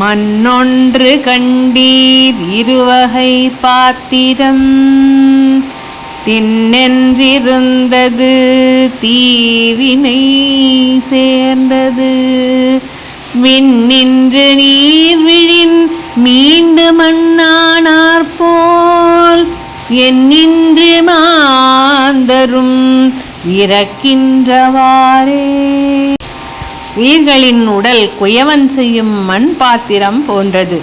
மண்ணொன்று கண்டீர் இருவகை பாத்திரம். தின்னென்றிருந்தது தீவினை சேர்ந்தது. விண்ணின்று நீர் விழின் மீண்டு மண்ணானார் போல் என்னின்று மாந்தரும். இறக்கின்றவாறே. உயிர்களின் உடல் குயவன் செய்யும் மண் பாத்திரம் போன்றது.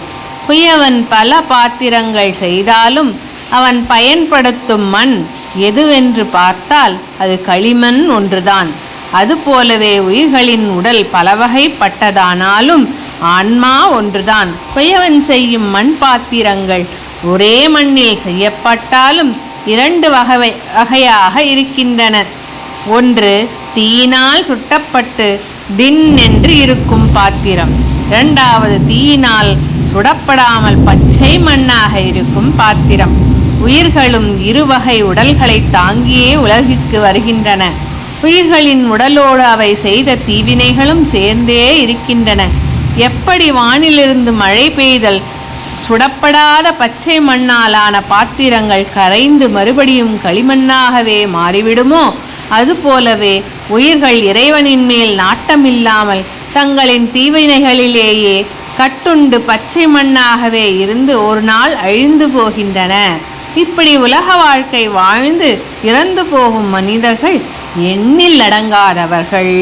குயவன் பல பாத்திரங்கள் செய்தாலும் அவன் பயன்படுத்தும் மண் எதுவென்று பார்த்தால் அது களிமண் ஒன்றுதான். அதுபோலவே உயிர்களின் உடல் பலவகைப்பட்டதானாலும் ஆன்மா ஒன்றுதான். குயவன் செய்யும் மண் பாத்திரங்கள் ஒரே மண்ணில் செய்யப்பட்டாலும் இரண்டு வகை வகையாக இருக்கின்றன. ஒன்று தீயினால் சுட்டப்பட்டு தின் என்று இருக்கும் பாத்திரம். இரண்டாவது தீயினால் சுடப்படாமல் பச்சை மண்ணாக இருக்கும் பாத்திரம். உயிர்களும் இருவகை உடல்களை தாங்கியே உலகிற்கு வருகின்றன. உயிர்களின் உடலோடு அவை செய்த தீவினைகளும் சேர்ந்தே இருக்கின்றன. எப்படி வானிலிருந்து மழை பெய்தல் சுடப்படாத பச்சை மண்ணாலான பாத்திரங்கள் கரைந்து மறுபடியும் களிமண்ணாகவே மாறிவிடுமோ? அதுபோலவே உயிர்கள் இறைவனின் மேல் நாட்டமில்லாமல் தங்களின் தீவினைகளிலேயே கட்டுண்டு பச்சை மண்ணாகவே இருந்து ஒரு நாள் அழிந்து போகின்றன. இப்படி உலக வாழ்க்கை வாழ்ந்து இறந்து போகும் மனிதர்கள் எண்ணில் அடங்காதவர்கள்.